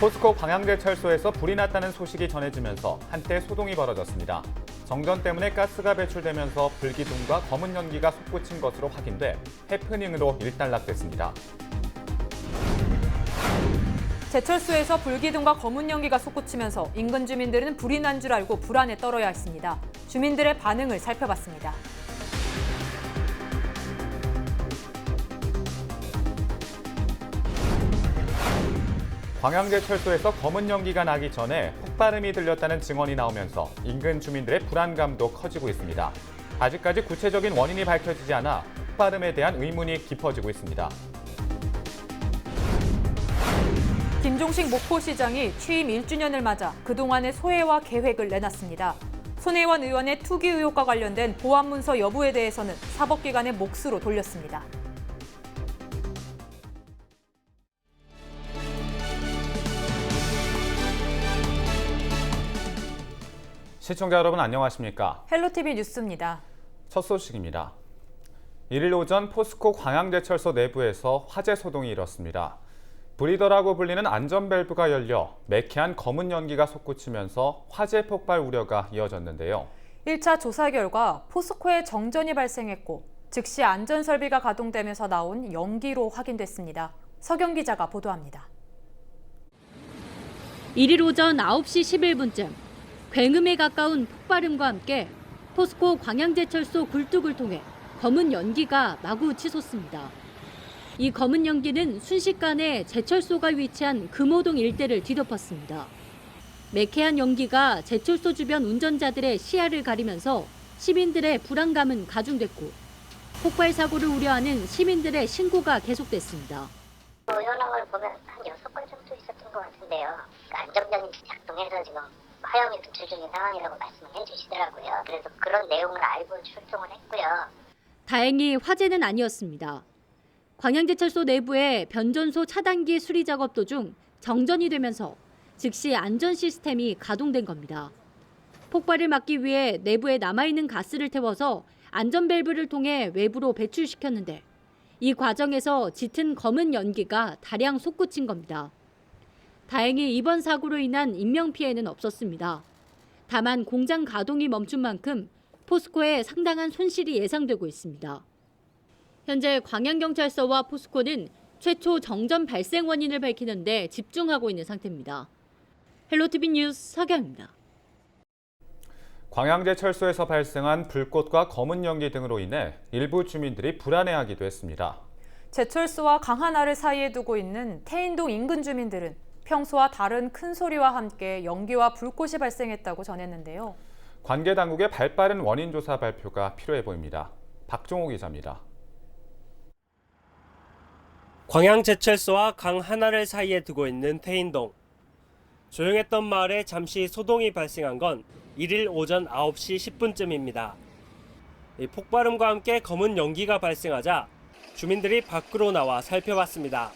포스코 광양제철소에서 불이 났다는 소식이 전해지면서 한때 소동이 벌어졌습니다. 정전 때문에 가스가 배출되면서 불기둥과 검은 연기가 솟구친 것으로 확인돼 해프닝으로 일단락됐습니다. 제철소에서 불기둥과 검은 연기가 솟구치면서 인근 주민들은 불이 난 줄 알고 불안에 떨어야 했습니다. 주민들의 반응을 살펴봤습니다. 광양제철소에서 검은 연기가 나기 전에 폭발음이 들렸다는 증언이 나오면서 인근 주민들의 불안감도 커지고 있습니다. 아직까지 구체적인 원인이 밝혀지지 않아 폭발음에 대한 의문이 깊어지고 있습니다. 김종식 목포시장이 취임 1주년을 맞아 그동안의 소외와 계획을 내놨습니다. 손혜원 의원의 투기 의혹과 관련된 보안 문서 여부에 대해서는 사법기관의 몫으로 돌렸습니다. 시청자 여러분 안녕하십니까? 헬로티비 뉴스입니다. 첫 소식입니다. 1일 오전 포스코 광양제철소 내부에서 화재 소동이 일었습니다. 브리더라고 불리는 안전밸브가 열려 매캐한 검은 연기가 솟구치면서 화재 폭발 우려가 이어졌는데요. 1차 조사 결과 포스코에 정전이 발생했고 즉시 안전 설비가 가동되면서 나온 연기로 확인됐습니다. 서경 기자가 보도합니다. 1일 오전 9시 11분쯤 굉음에 가까운 폭발음과 함께 포스코 광양제철소 굴뚝을 통해 검은 연기가 마구 치솟습니다. 이 검은 연기는 순식간에 제철소가 위치한 금호동 일대를 뒤덮었습니다. 매캐한 연기가 제철소 주변 운전자들의 시야를 가리면서 시민들의 불안감은 가중됐고 폭발 사고를 우려하는 시민들의 신고가 계속됐습니다. 뭐 현황을 보면 한 여섯 건 정도 있었던 것 같은데요. 그러니까 안정장이 작동해서 지금 화염이 분출 중인 상황이라고 말씀을 해주시더라고요. 그래서 그런 내용을 알고 출동을 했고요. 다행히 화재는 아니었습니다. 광양제철소 내부의 변전소 차단기 수리 작업 도중 정전이 되면서 즉시 안전 시스템이 가동된 겁니다. 폭발을 막기 위해 내부에 남아있는 가스를 태워서 안전 밸브를 통해 외부로 배출시켰는데 이 과정에서 짙은 검은 연기가 다량 솟구친 겁니다. 다행히 이번 사고로 인한 인명 피해는 없었습니다. 다만 공장 가동이 멈춘 만큼 포스코에 상당한 손실이 예상되고 있습니다. 현재 광양경찰서와 포스코는 최초 정전 발생 원인을 밝히는데 집중하고 있는 상태입니다. 헬로티비 뉴스 서경입니다. 광양제철소에서 발생한 불꽃과 검은 연기 등으로 인해 일부 주민들이 불안해하기도 했습니다. 제철소와 강하나를 사이에 두고 있는 태인동 인근 주민들은 평소와 다른 큰 소리와 함께 연기와 불꽃이 발생했다고 전했는데요. 관계 당국의 발빠른 원인 조사 발표가 필요해 보입니다. 박종호 기자입니다. 광양제철소와 강 하나를 사이에 두고 있는 태인동. 조용했던 마을에 잠시 소동이 발생한 건 1일 오전 9시 10분쯤입니다. 이 폭발음과 함께 검은 연기가 발생하자 주민들이 밖으로 나와 살펴봤습니다.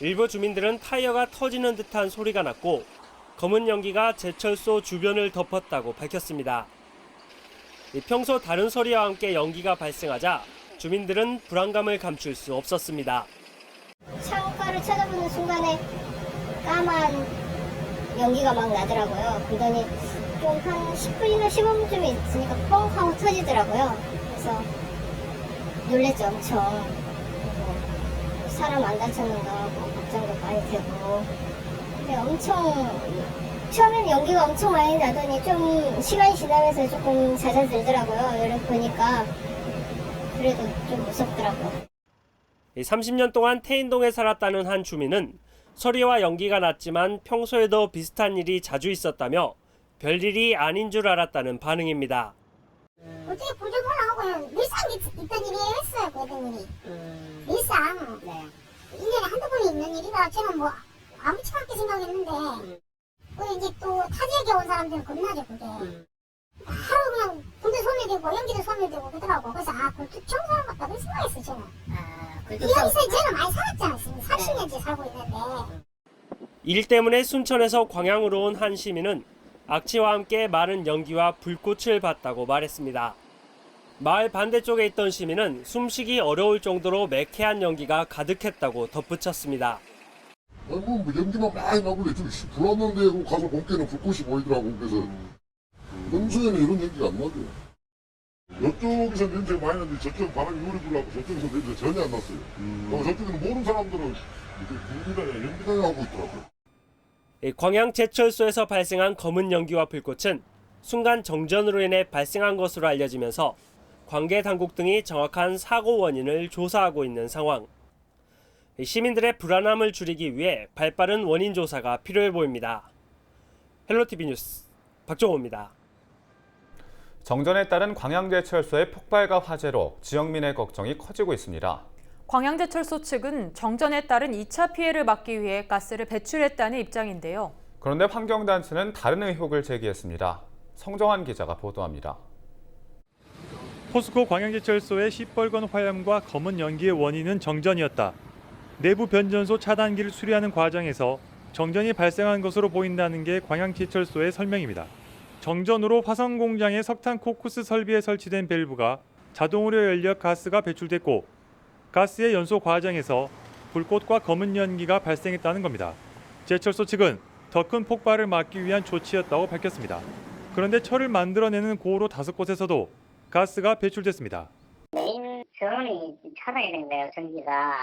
일부 주민들은 타이어가 터지는 듯한 소리가 났고 검은 연기가 제철소 주변을 덮었다고 밝혔습니다. 이 평소 다른 소리와 함께 연기가 발생하자 주민들은 불안감을 감출 수 없었습니다. 창가를 쳐다보는 순간에 까만 연기가 막 나더라고요. 그러더니 좀 한 10분이나 15분쯤 있으니까 뻥 하고 터지더라고요. 그래서 놀랬죠, 엄청. 사람 안 다쳤는가 하고 걱정도 많이 되고. 근데 엄청, 처음에는 연기가 엄청 많이 나더니 좀 시간이 지나면서 조금 잦아들더라고요. 이렇게 보니까. 그래도 좀 무섭더라고요. 30년 동안 태인동에 살았다는 한 주민은 소리와 연기가 났지만 평소에도 비슷한 일이 자주 있었다며 별일이 아닌 줄 알았다는 반응입니다. 어떻게 불좀 올라오고 밀상 있던 일이 했어요, 그랬던 일이. 밀상. 네. 1년에 한두 번 있는 일이라 저는 뭐 아무렇지 않게 생각했는데, 그 이제 또 타 지역에 온 사람들은 겁나죠, 그게. 하루 그냥 불도 소멸되고 연기도 소멸되고 그러더라고. 그래서 아, 불도 청소한 것 같다, 그런 생각했어요, 저는. 아, 이 여기서 저는 많이 살았잖아요, 지금 30년째 살고 있는데. 일 때문에 순천에서 광양으로 온 한 시민은 악취와 함께 많은 연기와 불꽃을 봤다고 말했습니다. 마을 반대쪽에 있던 시민은 숨쉬기 어려울 정도로 매캐한 연기가 가득했다고 덧붙였습니다. 아니 뭐, 뭐 연기만 많이 저기 씨, 불났는데 그 가서 본게는 불꽃이 보이더라고 그래서. 평소에는 이런 연기가 안 나죠. 이쪽에서 냄새가 많이 나는데 저쪽 바람이 오래 불라고 저쪽에서 냄새 전혀 안 났어요. 어, 저쪽에는 모르는 사람들은 연기다 연기다 하고 있더라고요. 이 광양 제철소에서 발생한 검은 연기와 불꽃은 순간 정전으로 인해 발생한 것으로 알려지면서 관계 당국 등이 정확한 사고 원인을 조사하고 있는 상황. 이 시민들의 불안함을 줄이기 위해 발빠른 원인 조사가 필요해 보입니다. 헬로티비 뉴스 박정호입니다. 정전에 따른 광양제철소의 폭발과 화재로 지역민의 걱정이 커지고 있습니다. 광양제철소 측은 정전에 따른 2차 피해를 막기 위해 가스를 배출했다는 입장인데요. 그런데 환경단체는 다른 의혹을 제기했습니다. 성정환 기자가 보도합니다. 포스코 광양제철소의 시뻘건 화염과 검은 연기의 원인은 정전이었다. 내부 변전소 차단기를 수리하는 과정에서 정전이 발생한 것으로 보인다는 게 광양제철소의 설명입니다. 정전으로 화성 공장의 석탄 코쿠스 설비에 설치된 밸브가 자동으로 열려 가스가 배출됐고 가스의 연소 과정에서 불꽃과 검은 연기가 발생했다는 겁니다. 제철소 측은 더 큰 폭발을 막기 위한 조치였다고 밝혔습니다. 그런데 철을 만들어내는 고로 다섯 곳에서도 가스가 배출됐습니다. 메인 전원이 차단이 된 거예요, 전기가.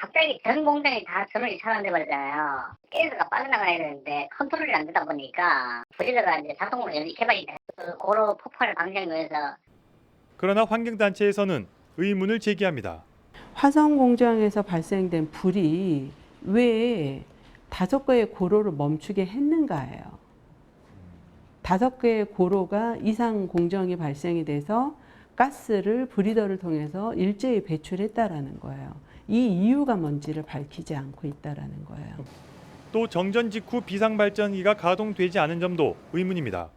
갑자기 전 공장이 다 전원이 차단돼 버리잖아요. 가스가 빠져나가야 되는데 컨트롤이 안 되다 보니까 보일러가 이제 자동으로 연기 개발이 돼서 고로 폭발을 방지하기 위해서 그러나 환경단체에서는 의문을 제기합니다. 화성 공장에서 발생된 불이 왜 다섯 개의 고로를 멈추게 했는가예요. 다섯 개의 고로가 이상 공정이 발생이 돼서 가스를 브리더를 통해서 일제히 배출했다라는 거예요. 이 이유가 뭔지를 밝히지 않고 있다라는 거예요. 또 정전 직후 비상 발전기가 가동되지 않은 점도 의문입니다.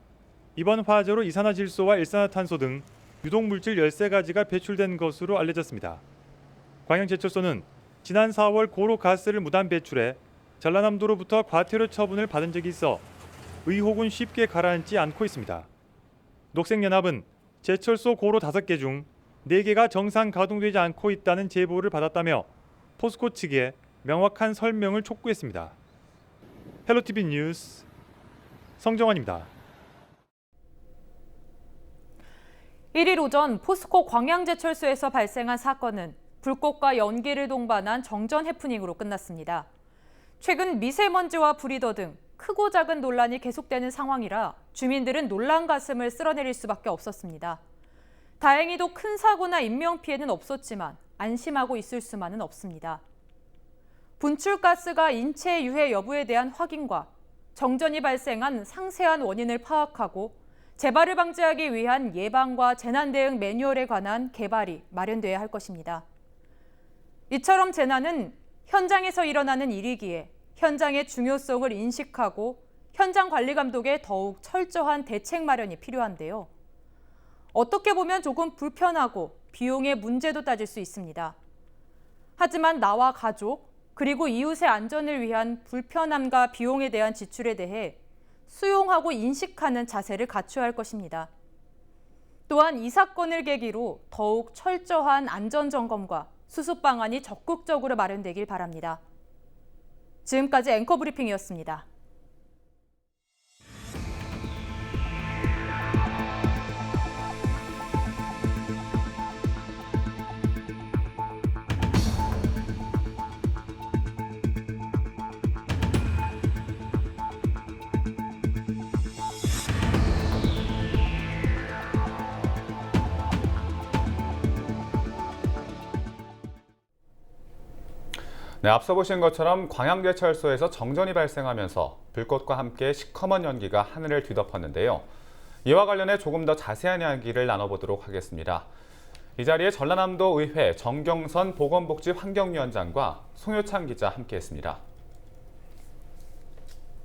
이번 화재로 이산화질소와 일산화탄소 등 유독 물질 13가지가 배출된 것으로 알려졌습니다. 광양제철소는 지난 4월 고로 가스를 무단 배출해 전라남도로부터 과태료 처분을 받은 적이 있어 의혹은 쉽게 가라앉지 않고 있습니다. 녹색연합은 제철소 고로 5개 중 4개가 정상 가동되지 않고 있다는 제보를 받았다며 포스코 측에 명확한 설명을 촉구했습니다. 헬로티비 뉴스 성정환입니다. 1일 오전 포스코 광양제철소에서 발생한 사건은 불꽃과 연기를 동반한 정전 해프닝으로 끝났습니다. 최근 미세먼지와 브리더 등 크고 작은 논란이 계속되는 상황이라 주민들은 놀란 가슴을 쓸어내릴 수밖에 없었습니다. 다행히도 큰 사고나 인명피해는 없었지만 안심하고 있을 수만은 없습니다. 분출가스가 인체 유해 여부에 대한 확인과 정전이 발생한 상세한 원인을 파악하고 재발을 방지하기 위한 예방과 재난 대응 매뉴얼에 관한 개발이 마련돼야 할 것입니다. 이처럼 재난은 현장에서 일어나는 일이기에 현장의 중요성을 인식하고 현장 관리 감독에 더욱 철저한 대책 마련이 필요한데요. 어떻게 보면 조금 불편하고 비용의 문제도 따질 수 있습니다. 하지만 나와 가족, 그리고 이웃의 안전을 위한 불편함과 비용에 대한 지출에 대해 수용하고 인식하는 자세를 갖춰야 할 것입니다. 또한 이 사건을 계기로 더욱 철저한 안전 점검과 수습 방안이 적극적으로 마련되길 바랍니다. 지금까지 앵커 브리핑이었습니다. 네, 앞서 보신 것처럼 광양제철소에서 정전이 발생하면서 불꽃과 함께 시커먼 연기가 하늘을 뒤덮었는데요. 이와 관련해 조금 더 자세한 이야기를 나눠보도록 하겠습니다. 이 자리에 전라남도 의회 정경선 보건복지 환경위원장과 송효창 기자 함께했습니다.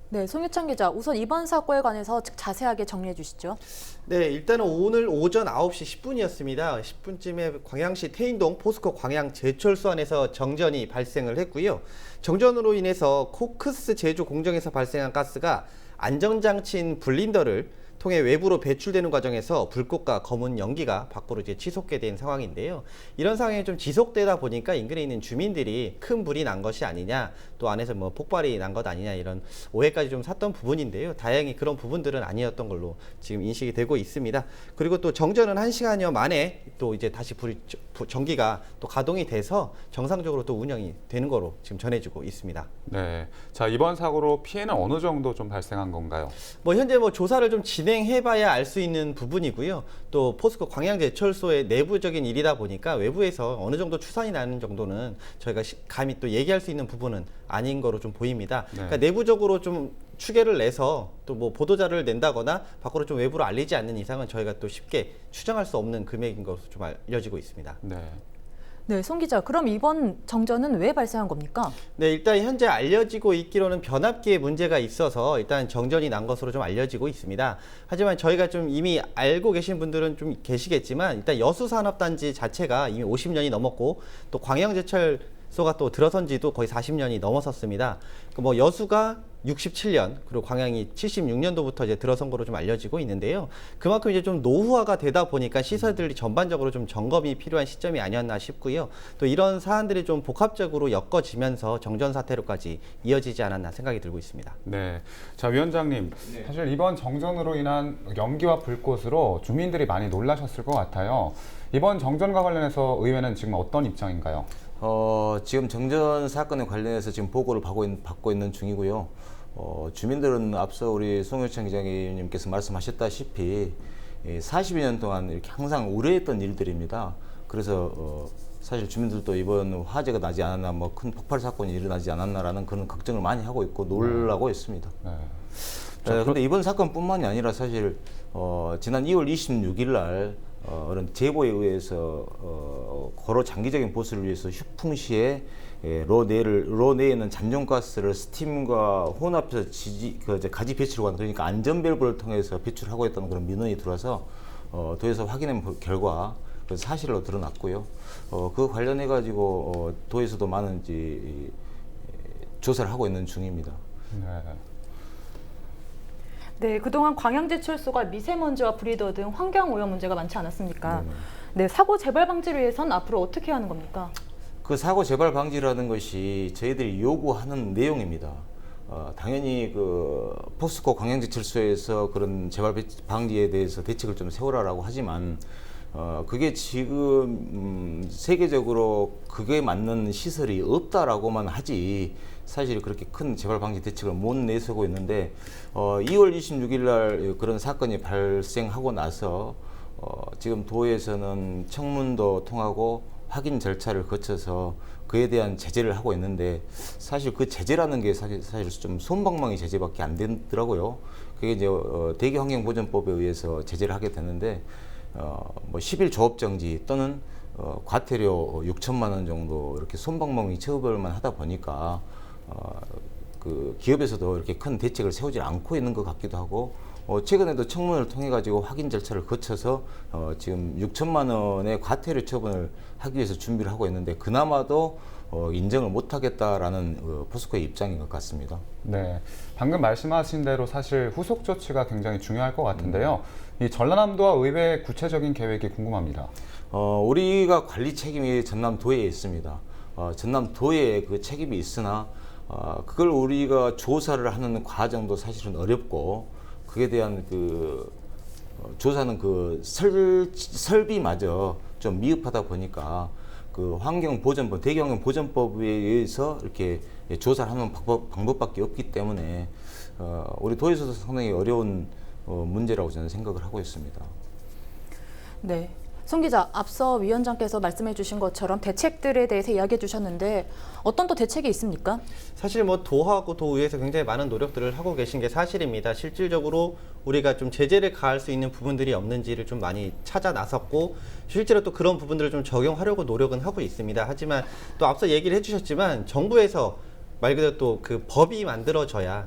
네, 송유찬 기자, 우선 이번 사고에 관해서 자세하게 정리해 주시죠. 네, 일단은 오늘 오전 9시 10분이었습니다. 10분쯤에 광양시 태인동 포스코 광양 제철소 안에서 정전이 발생을 했고요. 정전으로 인해서 코크스 제조 공정에서 발생한 가스가 안전장치인 블린더를 통해 외부로 배출되는 과정에서 불꽃과 검은 연기가 밖으로 이제 치솟게 된 상황인데요. 이런 상황이 좀 지속되다 보니까 인근에 있는 주민들이 큰 불이 난 것이 아니냐, 또 안에서 뭐 폭발이 난 것 아니냐 이런 오해까지 좀 샀던 부분인데요. 다행히 그런 부분들은 아니었던 걸로 지금 인식이 되고 있습니다. 그리고 또 정전은 한 시간여 만에 또 이제 다시 불이 부- 전기가 또 가동이 돼서 정상적으로 또 운영이 되는 거로 지금 전해지고 있습니다. 네. 자, 이번 사고로 피해는 어느 정도 좀 발생한 건가요? 뭐 현재 뭐 조사를 좀 진 행해봐야 알 수 있는 부분이고요. 또 포스코 광양제철소의 내부적인 일이다 보니까 외부에서 어느 정도 추산이 나는 정도는 저희가 시- 감히 또 얘기할 수 있는 부분은 아닌 거로 좀 보입니다. 네. 그러니까 내부적으로 좀 추계를 내서 또 뭐 보도자료를 낸다거나 밖으로 좀 외부로 알리지 않는 이상은 저희가 또 쉽게 추정할 수 없는 금액인 것으로 좀 알려지고 있습니다. 네. 네, 송 기자. 그럼 이번 정전은 왜 발생한 겁니까? 네, 일단 현재 알려지고 있기로는 변압기에 문제가 있어서 일단 정전이 난 것으로 좀 알려지고 있습니다. 하지만 저희가 좀 이미 알고 계신 분들은 좀 계시겠지만 일단 여수 산업단지 자체가 이미 50년이 넘었고 또 광양제철 소가 또 들어선 지도 거의 40년이 넘었었습니다. 그뭐 여수가 67년 그리고 광양이 76년도부터 이제 들어선 거로 좀 알려지고 있는데요. 그만큼 이제 좀 노후화가 되다 보니까 시설들이 전반적으로 좀 점검이 필요한 시점이 아니었나 싶고요. 또 이런 사안들이 좀 복합적으로 엮어지면서 정전 사태로까지 이어지지 않았나 생각이 들고 있습니다. 네. 자, 위원장님. 사실 이번 정전으로 인한 연기와 불꽃으로 주민들이 많이 놀라셨을 것 같아요. 이번 정전과 관련해서 의회는 지금 어떤 입장인가요? 어, 지금 정전 사건에 관련해서 지금 보고를 받고, 있, 받고 있는 중이고요. 어, 주민들은 앞서 우리 송효창 기자님께서 말씀하셨다시피 이 40여 년 동안 이렇게 항상 우려했던 일들입니다. 그래서 어, 사실 주민들도 이번 화재가 나지 않았나, 뭐 큰 폭발 사건이 일어나지 않았나라는 그런 걱정을 많이 하고 있고 놀라고 있습니다. 네. 네, 근데 이번 사건뿐만이 아니라 사실 어, 지난 2월 26일 날 어, 그런 제보에 의해서 어, 거로 장기적인 보수를 위해서 휴풍 시에 예, 로 내를 로 내에는 잔존가스를 스팀과 혼합해서 지지 그 이제 가지 배출관 그러니까 안전 밸브를 통해서 배출하고 있다는 그런 민원이 들어와서 어, 도에서 확인한 보- 결과 그 사실로 드러났고요. 어, 그 관련해 가지고 어, 도에서도 많은 이제 이, 조사를 하고 있는 중입니다. 네. 네, 그동안 광양제철소가 미세먼지와 브리더 등 환경 오염 문제가 많지 않았습니까? 네, 사고 재발 방지를 위해선 앞으로 어떻게 하는 겁니까? 그 사고 재발 방지라는 것이 저희들이 요구하는 내용입니다. 어, 당연히 그 포스코 광양제철소에서 그런 재발 배- 방지에 대해서 대책을 좀 세우라라고 하지만 어, 그게 지금 음, 세계적으로 그게 맞는 시설이 없다라고만 하지 사실 그렇게 큰 재발 방지 대책을 못 내세우고 있는데 어, 2월 26일 날 그런 사건이 발생하고 나서 어, 지금 도에서는 청문도 통하고 확인 절차를 거쳐서 그에 대한 제재를 하고 있는데 사실 그 제재라는 게 사실, 사실 좀 손방망이 제재밖에 안 되더라고요. 그게 이제 어, 대기 환경 보전법에 의해서 제재를 하게 되는데 어, 뭐 10일 조업 정지 또는 어, 과태료 6천만 원 정도 이렇게 손방망이 처벌만 하다 보니까 어, 그 기업에서도 이렇게 큰 대책을 세우지 않고 있는 것 같기도 하고 어, 최근에도 청문을 통해 가지고 확인 절차를 거쳐서 어, 지금 6천만 원의 과태료 처분을 하기 위해서 준비를 하고 있는데 그나마도 어, 인정을 못 하겠다라는 어, 포스코의 입장인 것 같습니다. 네. 방금 말씀하신 대로 사실 후속 조치가 굉장히 중요할 것 같은데요. 이 전라남도와 의회의 구체적인 계획이 궁금합니다. 어, 우리가 관리 책임이 전남도에 있습니다. 어, 전남도에 그 책임이 있으나 어, 그걸 우리가 조사를 하는 과정도 사실은 어렵고 그에 대한 그 어, 조사는 그 설, 설비마저 좀 미흡하다 보니까 그 환경보전법, 대기환경보전법에 의해서 이렇게 조사를 하는 방법, 방법밖에 없기 때문에 어, 우리 도에서도 상당히 어려운 어, 문제라고 저는 생각을 하고 있습니다. 네. 송 기자, 앞서 위원장께서 말씀해 주신 것처럼 대책들에 대해서 이야기해 주셨는데 어떤 또 대책이 있습니까? 사실 뭐 도하고 도의회에서 굉장히 많은 노력들을 하고 계신 게 사실입니다. 실질적으로 우리가 좀 제재를 가할 수 있는 부분들이 없는지를 좀 많이 찾아 나섰고 실제로 또 그런 부분들을 좀 적용하려고 노력은 하고 있습니다. 하지만 또 앞서 얘기를 해주셨지만 정부에서 말 그대로 또 그 법이 만들어져야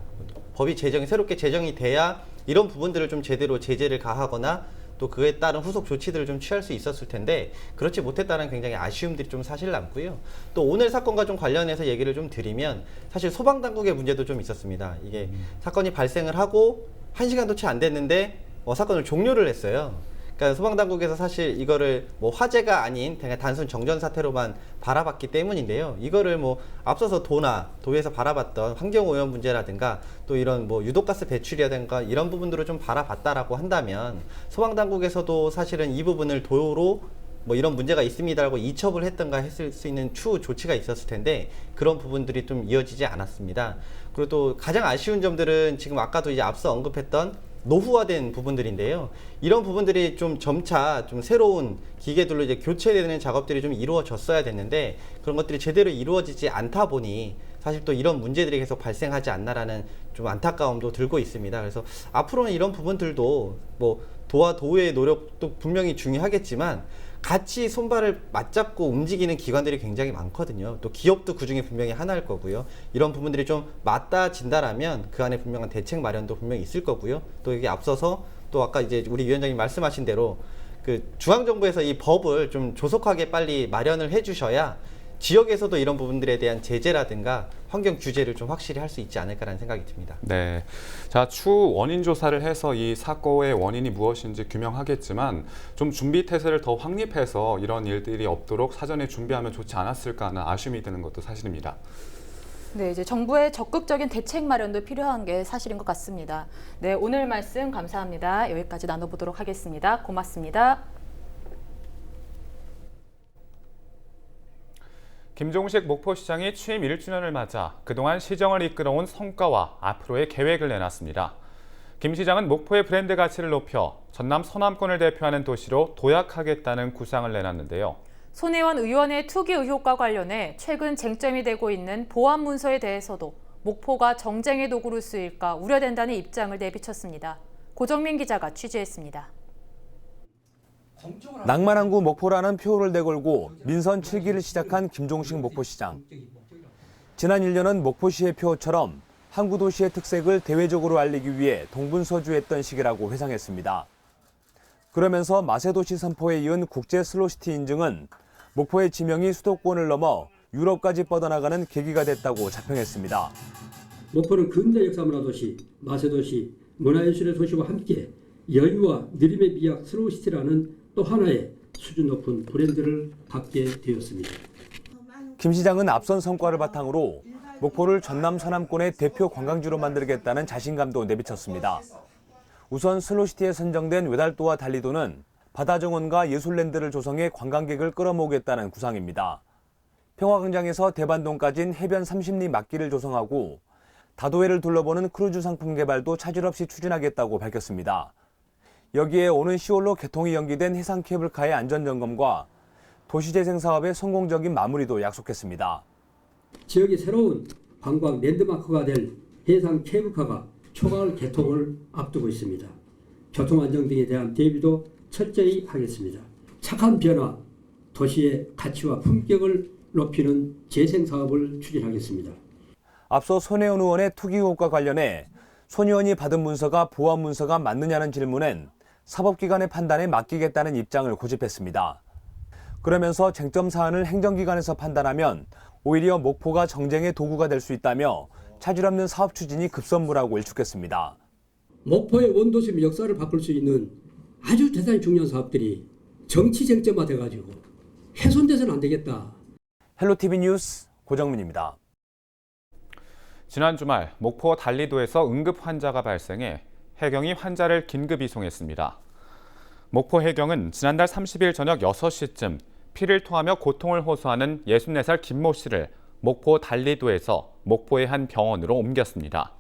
법이 제정이 새롭게 제정이 돼야 이런 부분들을 좀 제대로 제재를 가하거나 또 그에 따른 후속 조치들을 좀 취할 수 있었을 텐데 그렇지 못했다는 굉장히 아쉬움들이 좀 사실 남고요. 또 오늘 사건과 좀 관련해서 얘기를 좀 드리면 사실 소방 당국의 문제도 좀 있었습니다. 이게 사건이 발생을 하고 한 시간도 채 안 됐는데 어, 사건을 종료를 했어요. 그러니까 소방당국에서 사실 이거를 뭐 화재가 아닌 그냥 단순 정전 사태로만 바라봤기 때문인데요. 이거를 뭐 앞서서 도나 도에서 바라봤던 환경 오염 문제라든가 또 이런 뭐 유독가스 배출이라든가 이런 부분들을 좀 바라봤다라고 한다면 소방당국에서도 사실은 이 부분을 도로 뭐 이런 문제가 있습니다라고 이첩을 했던가 했을 수 있는 추후 조치가 있었을 텐데 그런 부분들이 좀 이어지지 않았습니다. 그리고 또 가장 아쉬운 점들은 지금 아까도 이제 앞서 언급했던 노후화된 부분들인데요. 이런 부분들이 좀 점차 좀 새로운 기계들로 이제 교체되는 작업들이 좀 이루어졌어야 됐는데 그런 것들이 제대로 이루어지지 않다 보니 사실 또 이런 문제들이 계속 발생하지 않나라는 좀 안타까움도 들고 있습니다. 그래서 앞으로는 이런 부분들도 뭐 도와 도의 노력도 분명히 중요하겠지만 같이 손발을 맞잡고 움직이는 기관들이 굉장히 많거든요. 또 기업도 그 중에 분명히 하나일 거고요. 이런 부분들이 좀 맞닿아진다라면 그 안에 분명한 대책 마련도 분명히 있을 거고요. 또 이게 앞서서 또 아까 이제 우리 위원장님 말씀하신 대로 그 중앙정부에서 이 법을 좀 조속하게 빨리 마련을 해주셔야 지역에서도 이런 부분들에 대한 제재라든가 환경 규제를 좀 확실히 할 수 있지 않을까라는 생각이 듭니다. 네. 자, 추후 원인 조사를 해서 이 사고의 원인이 무엇인지 규명하겠지만 좀 준비 태세를 더 확립해서 이런 일들이 없도록 사전에 준비하면 좋지 않았을까 하는 아쉬움이 드는 것도 사실입니다. 네, 이제 정부의 적극적인 대책 마련도 필요한 게 사실인 것 같습니다. 네, 오늘 말씀 감사합니다. 여기까지 나눠보도록 하겠습니다. 고맙습니다. 김종식 목포시장이 취임 1주년을 맞아 그동안 시정을 이끌어온 성과와 앞으로의 계획을 내놨습니다. 김 시장은 목포의 브랜드 가치를 높여 전남 서남권을 대표하는 도시로 도약하겠다는 구상을 내놨는데요. 손혜원 의원의 투기 의혹과 관련해 최근 쟁점이 되고 있는 보안 문서에 대해서도 목포가 정쟁의 도구로 쓰일까 우려된다는 입장을 내비쳤습니다. 고정민 기자가 취재했습니다. 낭만항구 목포라는 표를 내걸고 민선 7기를 시작한 김종식 목포시장. 지난 1년은 목포시의 표처럼 항구 도시의 특색을 대외적으로 알리기 위해 동분서주했던 시기라고 회상했습니다. 그러면서 마세도시 선포에 이은 국제 슬로시티 인증은 목포의 지명이 수도권을 넘어 유럽까지 뻗어나가는 계기가 됐다고 자평했습니다. 목포는 근대 역사 문화 도시, 마세도시, 문화예술의 도시와 함께 여유와 느림의 미학 슬로우시티라는 또 하나의 수준 높은 브랜드를 갖게 되었습니다. 김 시장은 앞선 성과를 바탕으로 목포를 전남 서남권의 대표 관광지로 만들겠다는 자신감도 내비쳤습니다. 우선 슬로시티에 선정된 외달도와 달리도는 바다 정원과 예술랜드를 조성해 관광객을 끌어모으겠다는 구상입니다. 평화광장에서 대반동까지는 해변 30리 막기를 조성하고 다도해를 둘러보는 크루즈 상품 개발도 차질 없이 추진하겠다고 밝혔습니다. 여기에 오는 10월로 개통이 연기된 해상 케이블카의 안전 점검과 도시재생 사업의 성공적인 마무리도 약속했습니다. 지역의 새로운 관광 랜드마크가 될 해상 케이블카가 초가을 개통을 앞두고 있습니다. 교통 안정 등에 대한 대비도 철저히 하겠습니다. 착한 변화, 도시의 가치와 품격을 높이는 재생 사업을 추진하겠습니다. 앞서 손혜원 의원의 투기 의혹과 관련해 손 의원이 받은 문서가 보안 문서가 맞느냐는 질문엔 사법기관의 판단에 맡기겠다는 입장을 고집했습니다. 그러면서 쟁점 사안을 행정기관에서 판단하면 오히려 목포가 정쟁의 도구가 될 수 있다며 차질 없는 사업 추진이 급선무라고 일축했습니다. 목포의 원도심 역사를 바꿀 수 있는 아주 대단히 중요한 사업들이 정치 쟁점화 돼가지고 훼손돼서는 안 되겠다. 헬로티비 뉴스 고정민입니다. 지난 주말 목포 달리도에서 응급 환자가 발생해 해경이 환자를 긴급 이송했습니다. 목포 해경은 지난달 30일 저녁 6시쯤 피를 토하며 고통을 호소하는 64살 김모 씨를 목포 달리도에서 목포의 한 병원으로 옮겼습니다.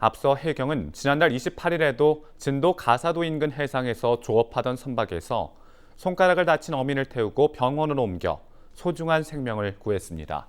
앞서 해경은 지난달 28일에도 진도 가사도 인근 해상에서 조업하던 선박에서 손가락을 다친 어민을 태우고 병원으로 옮겨 소중한 생명을 구했습니다.